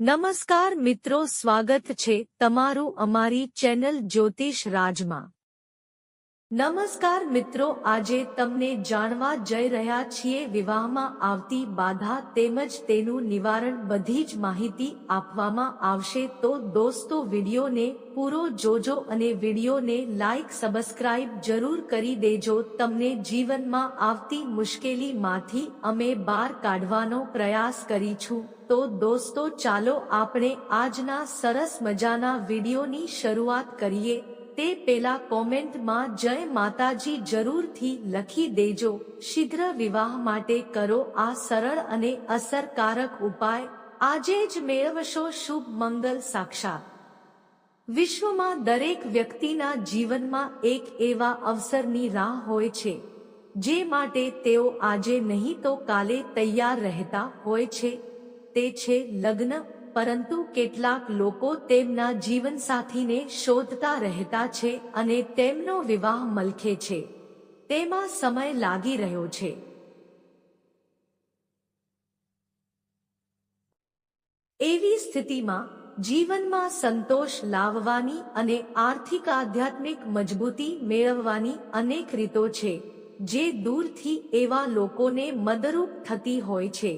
નમસ્કાર મિત્રો સ્વાગત છે તમારું અમારી ચેનલ જ્યોતિષ રાજમાં. નમસ્કાર મિત્રો, આજે તમને જાણવા જઈ રહ્યા છીએ વિવાહમાં આવતી બાધા તેમજ તેનું નિવારણ બધી જ માહિતી આપવામાં આવશે. તો દોસ્તો, વિડીયોને પૂરો જોજો અને વિડીયોને લાઈક, સબસ્ક્રાઇબ જરૂર કરી દેજો. તમને જીવનમાં આવતી મુશ્કેલીમાંથી અમે બહાર કાઢવાનો પ્રયાસ કરીશું. તો દોસ્તો, ચાલો આપણે આજના સરસ મજાના વિડીયોની શરૂઆત કરીએ. તે પેલા કોમેન્ટમાં જય માતાજી જરૂરથી લખી દેજો. શીઘ્ર વિવાહ માટે કરો આ સરળ અને અસરકારક ઉપાય. આજે જ મેળવશો શુભ મંગલ સાક્ષાત. વિશ્વમાં દરેક વ્યક્તિના જીવનમાં એક એવા અવસરની રાહ હોય છે, જે માટે તેઓ આજે નહીં તો કાલે તૈયાર રહેતા હોય છે. તે છે લગ્ન. પરંતુ કેટલાક લોકો તેમના જીવનસાથીને શોધતા રહેતા છે અને તેમનો વિવાહ મલખે છે. તેમાં સમય લાગી રહ્યો છે. એવી સ્થિતિમાં જીવનમાં સંતોષ લાવવાની અને આર્થિક આધ્યાત્મિક મજબૂતી મેળવવાની અનેક રીતો છે, જે દૂરથી એવા લોકોને મદરૂપ થતી હોય છે.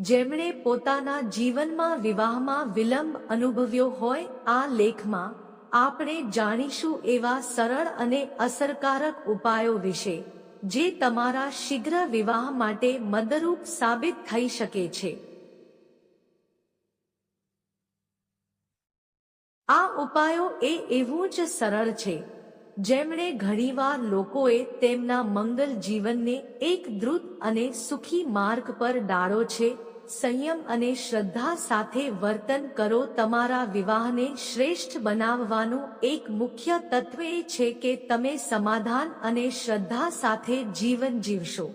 જેમણે પોતાના જીવનમાં વિવાહમાં વિલંબ અનુભવ્યો હોય, આ લેખમાં આપણે જાણીશું એવા સરળ અને અસરકારક ઉપાયો વિશે, જે તમારા શીઘ્ર વિવાહ માટે મદરૂપ સાબિત થઈ શકે છે. આ ઉપાયો એ એવું જ સરળ છે, જેમણે ઘણીવાર લોકોએ તેમના મંગલ જીવનને એક દ્રુત અને સુખી માર્ગ પર ડાળો છે સંયમ અને શ્રદ્ધા સાથે વર્તન કરો તમારા વિવાહને શ્રેષ્ઠ બનાવવાનું એક મુખ્ય તત્વ એ છે કે તમે સમાધાન અને શ્રદ્ધા સાથે જીવન જીવશો.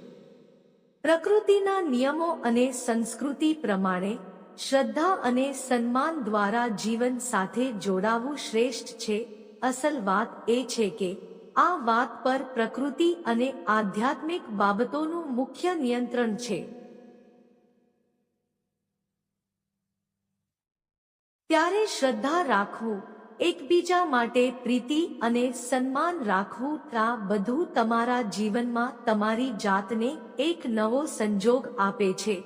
પ્રકૃતિના નિયમો અને સંસ્કૃતિ પ્રમાણે, શ્રદ્ધા અને સન્માન દ્વારા જીવન સાથે જોડાવું શ્રેષ્ઠ છે. અસલ વાત એ છે કે, આ વાત પર પ્રકૃતિ અને આધ્યાત્મિક બાબતોનું મુખ્ય નિયંત્રણ છે. ત્યારે શ્રદ્ધા રાખવું એકબીજા માટે પ્રીતિ અને સન્માન રાખવું આ બધું તમારા જીવનમાં તમારી જાતને એક નવો સંજોગ આપે છે.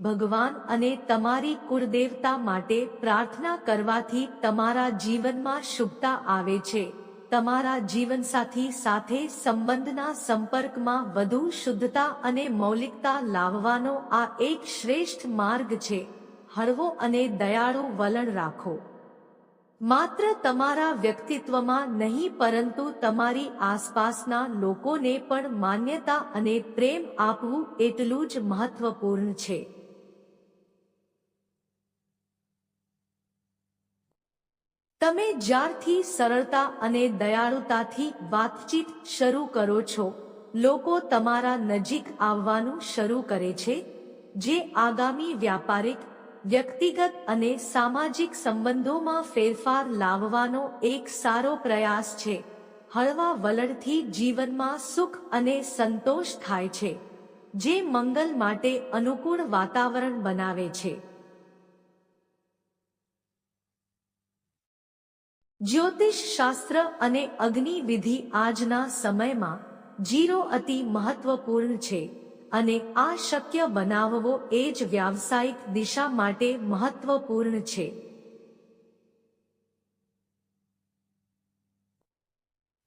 ભગવાન અને તમારી કુળદેવતા માટે પ્રાર્થના કરવાથી તમારા જીવનમાં શુભતા આવે છે. તમારા જીવનસાથી સાથે સંબંધના સંપર્કમાં વધુ શુદ્ધતા અને મૌલિકતા લાવવાનો આ એક શ્રેષ્ઠ માર્ગ છે. હળવો અને દયાળુ વલણ રાખો. માત્ર તમારા વ્યક્તિત્વમાં નહીં, પરંતુ તમારી આસપાસના લોકોને પણ માન્યતા અને પ્રેમ આપવું એટલું જ મહત્વપૂર્ણ છે. તમે જ્યારથી સરળતા અને દયાળુતાથી વાતચીત શરૂ કરો છો, લોકો તમારા નજીક આવવાનું શરૂ કરે છે, જે આગામી વ્યાપારિક વ્યક્તિગત અને સામાજિક સંબંધોમાં ફેરફાર લાવવાનો એક સારો પ્રયાસ છે. હળવા વલણથી જીવનમાં સુખ અને સંતોષ થાય છે, જે મંગલ માટે અનુકૂળ વાતાવરણ બનાવે છે. જ્યોતિષ શાસ્ત્ર અને અગ્નિ વિધિ આજના સમયમાં જીરો અતિ મહત્વપૂર્ણ છે. અને આ શક્ય બનાવવો એ જ વ્યાવસાયિક દિશા માટે મહત્વપૂર્ણ છે.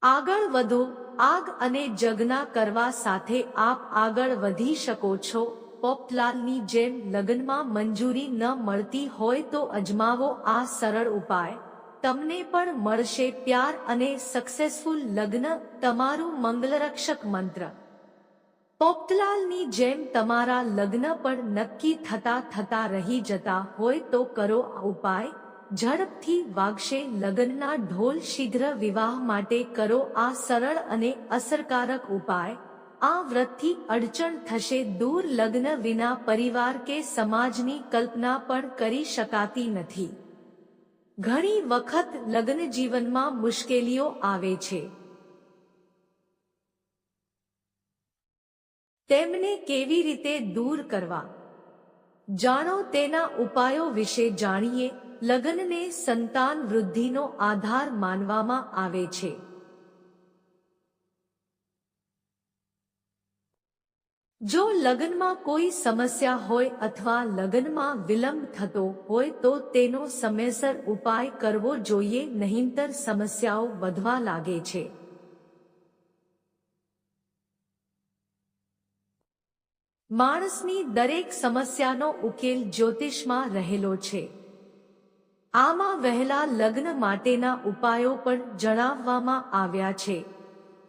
આગળ વધો, આગ અને જગના કરવા સાથે આપ આગળ વધી શકો છો. પોપલાલની જેમ લગ્નમાં મંજૂરી ન મળતી હોય તો અજમાવો આ સરળ ઉપાય. તમને પણ મળશે પ્યાર અને સક્સેસફુલ લગ્ન, તમારું મંગલરક્ષક મંત્ર. પોપટલાલની જેમ તમારા લગ્ન પણ નક્કી થતા થતા રહી જતા હોય તો કરો આ ઉપાય. ઝડપથી વાગશે લગ્નના ઢોલ શીઘ્ર વિવાહ માટે કરો આ સરળ અને અસરકારક ઉપાય. આ વ્રતથી અડચણ થશે દૂર લગ્ન વિના પરિવાર કે સમાજની કલ્પના પણ કરી શકાતી નથી. ઘણી વખત લગ્ન જીવનમાં મુશ્કેલીઓ આવે છે. તેમને કેવી રીતે દૂર કરવા? જાણો તેના ઉપાયો વિશે જાણીએ, લગ્નને સંતાન વૃદ્ધિનો આધાર માનવામાં આવે છે. જો લગ્નમાં કોઈ સમસ્યા હોય અથવા લગ્નમાં વિલંબ થતો હોય તો તેનો સમયસર ઉપાય કરવો જોઈએ, નહીંતર સમસ્યાઓ વધવા લાગે છે. માણસની દરેક સમસ્યાનો ઉકેલ જ્યોતિષમાં રહેલો છે. આમાં વહેલા લગ્ન માટેના ઉપાયો પણ જણાવવામાં આવ્યા છે.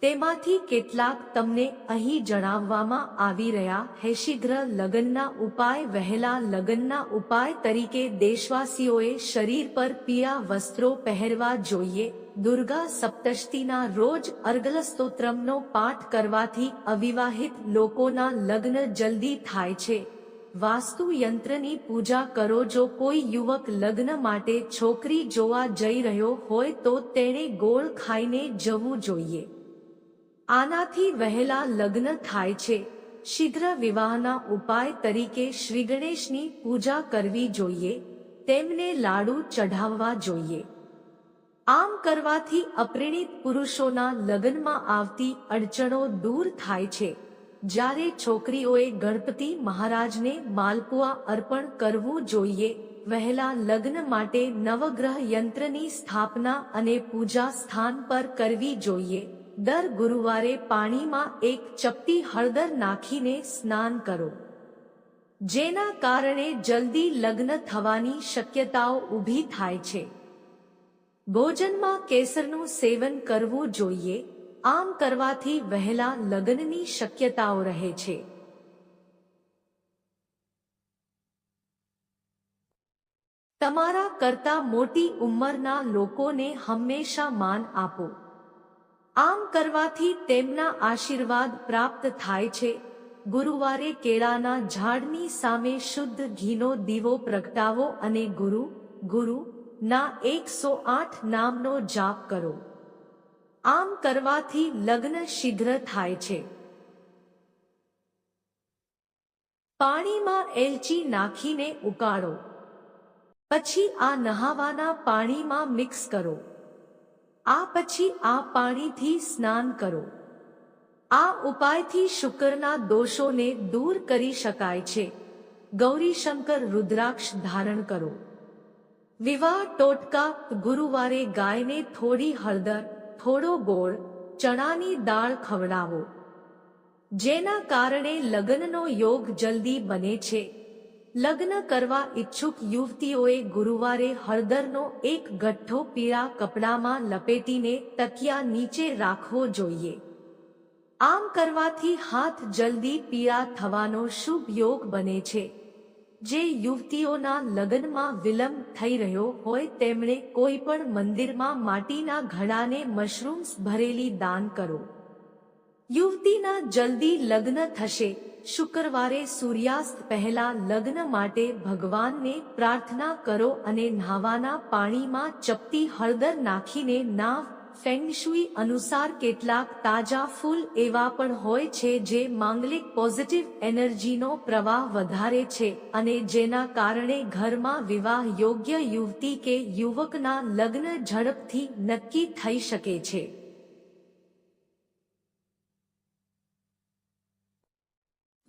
તેમાંથી કેટલાક તમને અહીં જણાવવામાં આવી રહ્યા હે શીઘ્ર લગ્નના ઉપાય વહેલા લગ્નના ઉપાય તરીકે દેશવાસીઓએ શરીર પર પિયા વસ્ત્રો પહેરવા જોઈએ. દુર્ગા સપ્તષ્ટીના રોજ અર્ગલસ્તોત્રમનો પાઠ કરવાથી અવિવાહિત લોકોના લગ્ન જલ્દી થાય છે. વાસ્તુ યંત્રની પૂજા કરો જો કોઈ યુવક લગ્ન માટે છોકરી જોવા જઈ રહ્યો હોય તો તેણે ગોળ ખાઈને જવું જોઈએ. આનાથી વહેલા લગ્ન થાય છે. શીઘ્ર વિવાહના ઉપાય તરીકે શ્રી ગણેશની પૂજા કરવી જોઈએ, તેમને લાડુ ચઢાવવા જોઈએ. આમ કરવાથી અપ્રેણિત પુરુષોના લગ્નમાં આવતી અડચણો દૂર થાય છે. જ્યારે છોકરીઓએ ગણપતિ મહારાજને માલપુઆ અર્પણ કરવું જોઈએ, વહેલા લગ્ન માટે નવગ્રહ યંત્રની સ્થાપના અને પૂજા સ્થાન પર કરવી જોઈએ. દર ગુરુવારે પાણીમાં એક ચપટી હળદર નાખીને સ્નાન કરો. જેના કારણે જલ્દી લગ્ન થવાની શક્યતાઓ ઊભી થાય છે. ભોજનમાં કેસરનું સેવન કરવું જોઈએ. આમ કરવાથી વહેલા લગ્નની શક્યતાઓ રહે છે. તમારા કરતા મોટી ઉંમરના લોકોને હંમેશા માન આપો. આમ કરવાથી તેમના આશીર્વાદ પ્રાપ્ત થાય છે. ગુરુવારે કેળાના ઝાડની સામે શુદ્ધ ઘીનો દીવો પ્રગટાવો અને ગુરુ ગુરુ, ના એકસો આઠ નામનો જાપ કરો. આમ કરવાથી લગ્ન શીઘ્ર થાય છે. પાણીમાં એલચી નાખીને ઉકાળો. પછી આ નહાવાના પાણીમાં મિક્સ કરો. આ પછી આ પાણીથી સ્નાન કરો. આ ઉપાયથી શુક્રના દોષોને દૂર કરી શકાય છે. ગૌરીશંકર રુદ્રાક્ષ ધારણ કરો. વિવાહ ટોટકા ગુરુવારે ગાયને થોડી હળદર, થોડો ગોળ, ચણાની દાળ ખવડાવો. જેના કારણે લગ્નનો યોગ જલ્દી બને છે. લગ્ન કરવા ઈચ્છુક યુવતીઓએ ગુરુવારે હળદરનો એક ગઠ્ઠો પીળા કપડામાં લપેટીને તકિયા નીચે રાખવો જોઈએ. આમ કરવાથી હાથ જલ્દી પીળા થવાનો શુભ યોગ બને છે. જે યુવતીઓના લગ્નમાં વિલંબ થઈ રહ્યો હોય તેમણે કોઈ પણ મંદિરમાં માટીના ઘડાને મશરૂમ્સ ભરેલી દાન કરો. યુવતીના જલ્દી લગ્ન થશે. શુક્રવારે સૂર્યાસ્ત પહેલા લગ્ન માટે ભગવાનને પ્રાર્થના કરો અને નહાવાના પાણીમાં ચપટી હળદર નાખીને નાવ ફેંગશુઈ અનુસાર કેટલાક તાજા ફૂલ એવા પણ હોય છે જે માંગલિક પોઝિટિવ એનર્જીનો પ્રવાહ વધારે છે અને જેના કારણે ઘરમાં વિવાહ યોગ્ય યુવતી કે યુવકના લગ્ન ઝડપથી નક્કી થઈ શકે છે.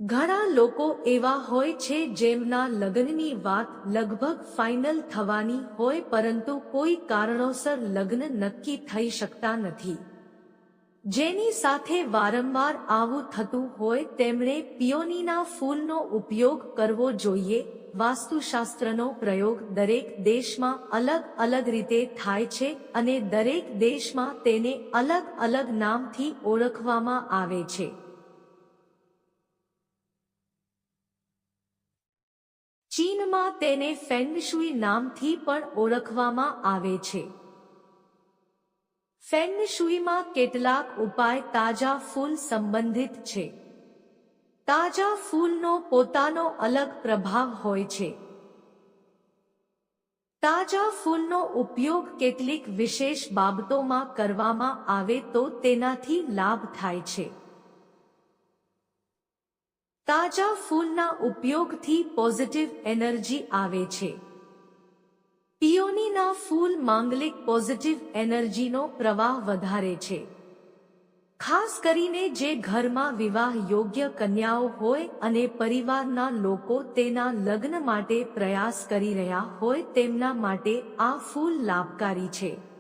ઘણા લોકો એવા હોય છે જેમના લગ્નની વાત લગભગ ફાઇનલ થવાની હોય પરંતુ કોઈ કારણોસર લગ્ન નક્કી થઈ શકતા નથી. જેની સાથે વારંવાર આવું થતું હોય તેમણે પિયોનીના ફૂલનો ઉપયોગ કરવો જોઈએ. વાસ્તુશાસ્ત્રનો પ્રયોગ દરેક દેશમાં અલગ અલગ રીતે થાય છે અને દરેક દેશમાં તેને અલગ અલગ નામથી ઓળખવામાં આવે છે. ચીનમાં તેને ફેંગશુઈ નામથી પણ ઓળખવામાં આવે છે. ફેંગશુઈમાં કેટલાક ઉપાય તાજા ફૂલ સંબંધિત છે. તાજા ફૂલનો પોતાનો અલગ પ્રભાવ હોય છે. તાજા ફૂલનો ઉપયોગ કેટલીક વિશેષ બાબતોમાં કરવામાં આવે તો તેનાથી લાભ થાય છે. તાજા ફૂલના ઉપયોગથી પોઝિટિવ એનર્જી આવે છે. પિયોનીના ફૂલ માંગલિક પોઝિટિવ એનર્જીનો પ્રવાહ વધારે છે. ખાસ કરીને જે ઘરમાં વિવાહ યોગ્ય કન્યાઓ હોય અને પરિવારના લોકો તેના લગ્ન માટે પ્રયાસ કરી રહ્યા હોય તેમના માટે આ ફૂલ લાભકારી છે.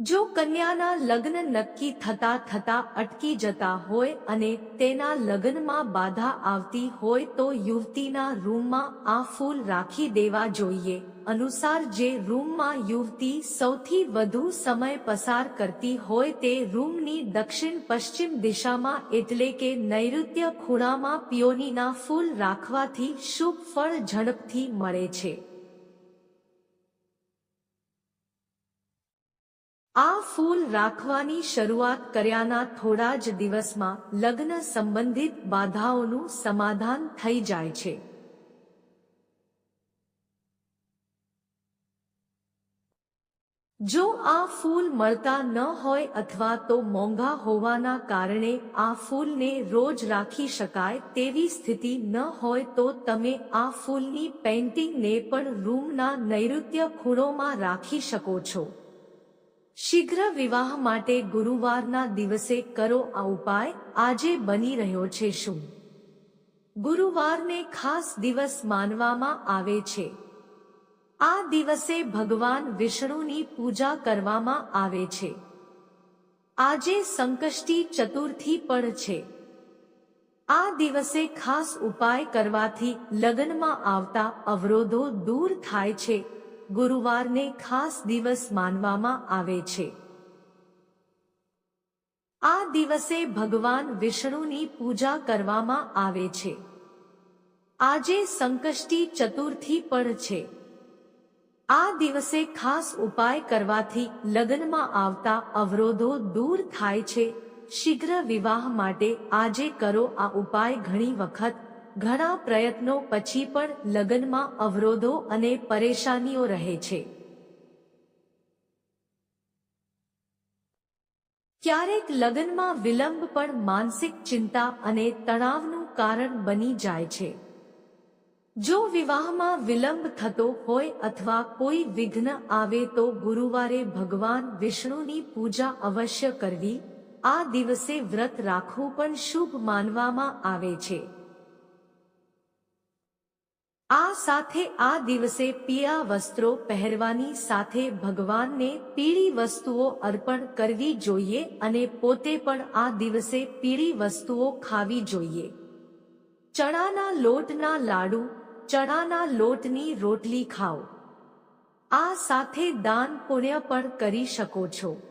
જો કન્યાના લગ્ન નક્કી થતા થતા અટકી જતા હોય અને તેના લગ્નમાં બાધા આવતી હોય તો યુવતીના રૂમમાં આ ફૂલ રાખી દેવા જોઈએ. અનુસાર જે રૂમમાં યુવતી સૌથી વધુ સમય પસાર કરતી હોય તે રૂમની દક્ષિણ પશ્ચિમ દિશામાં એટલે કે નૈઋત્ય ખૂણામાં પિયોનીના ફૂલ રાખવાથી શુભ ફળ ઝડપથી મળે છે. આ ફૂલ રાખવાની શરૂઆત કર્યાના થોડા જ દિવસમાં લગ્ન સંબંધિત બાધાઓનું સમાધાન થઈ જાય છે. જો આ ફૂલ મળતા ન હોય અથવા તો મોંઘા હોવાના કારણે આ ફૂલને રોજ રાખી શકાય તેવી સ્થિતિ ન હોય તો તમે આ ફૂલની પેઇન્ટિંગને પણ રૂમના નૈઋત્ય ખૂણોમાં રાખી શકો છો. શીઘ્ર વિવાહ માટે ગુરુવારના દિવસે કરો આ ઉપાય. આજે બની રહ્યો છે શું? ગુરુવારને ખાસ દિવસ માનવામાં આવે છે. આ દિવસે ભગવાન વિષ્ણુની પૂજા કરવામાં આવે છે. આજે સંકષ્ટી ચતુર્થી પણ છે. આ દિવસે ખાસ ઉપાય કરવાથી લગ્નમાં આવતા અવરોધો દૂર થાય છે. ગુરુવારને ખાસ દિવસ માનવામાં આવે છે. આ દિવસે ભગવાન વિષ્ણુની પૂજા કરવામાં આવે છે. આજે સંકષ્ટી ચતુર્થી પણ છે. આ દિવસે ખાસ ઉપાય કરવાથી લગ્નમાં આવતા અવરોધો દૂર થાય છે. શીઘ્ર વિવાહ માટે આજે કરો આ ઉપાય ઘણી વખત ઘણા પ્રયત્નો પછી પણ લગ્નમાં અવરોધો અને પરેશાનીઓ રહે છે. ક્યારેક લગ્નમાં વિલંબ પણ માનસિક ચિંતા અને તણાવનું કારણ બની જાય છે. જો વિવાહમાં વિલંબ થતો હોય અથવા કોઈ વિઘ્ન આવે તો ગુરુવારે ભગવાન વિષ્ણુની પૂજા અવશ્ય કરવી, આ દિવસે વ્રત રાખવું પણ શુભ માનવામાં આવે છે. આ સાથે આ દિવસે પીળા વસ્ત્રો પહેરવાની સાથે ભગવાનને પીળી વસ્તુઓ અર્પણ કરવી જોઈએ અને પોતે પણ આ દિવસે પીળી વસ્તુઓ ખાવી જોઈએ. ચણાના લોટના લાડુ, ચણાના લોટની રોટલી ખાઓ. આ સાથે દાન પુણ્ય પણ કરી શકો છો.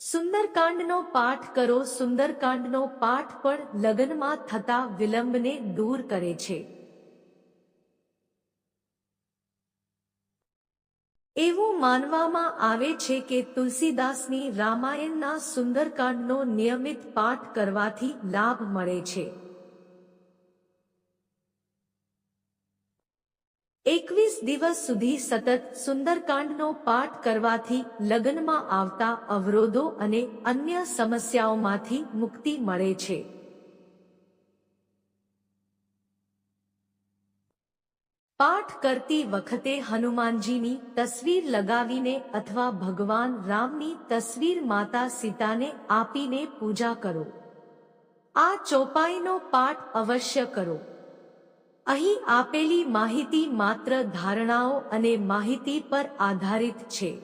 સુંદરકાંડનો પાઠ કરો. સુંદરકાંડનો પાઠ પણ લગ્નમાં થતા વિલંબને દૂર કરે છે. એવું માનવામાં આવે છે કે તુલસીદાસની રામાયણના સુંદરકાંડનો નિયમિત પાઠ કરવાથી લાભ મળે છે. એકવીસ દિવસ સુધી સતત સુંદરકાંડનો પાઠ કરવાથી લગ્નમાં આવતા અવરોધો અને અન્ય સમસ્યાઓમાંથી મુક્તિ મળે છે. પાઠ કરતી વખતે હનુમાનજીની તસવીર લગાવીને અથવા ભગવાન રામની તસવીર માતા સીતાને આપીને પૂજા કરો. આ ચોપાઈનો પાઠ અવશ્ય કરો. અહીં આપેલી માહિતી માત્ર ધારણાઓ અને માહિતી પર આધારિત છે.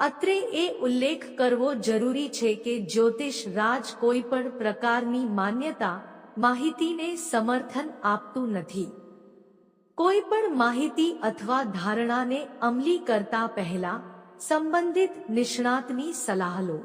અત્રે એ ઉલ્લેખ કરવો જરૂરી છે કે જ્યોતિષ રાજ કોઈ પણ પ્રકારની માન્યતા, માહિતીને સમર્થન આપતું નથી. કોઈ પણ માહિતી અથવા ધારણાને અમલી કરતા પહેલા સંબંધિત નિષ્ણાતની સલાહ લો.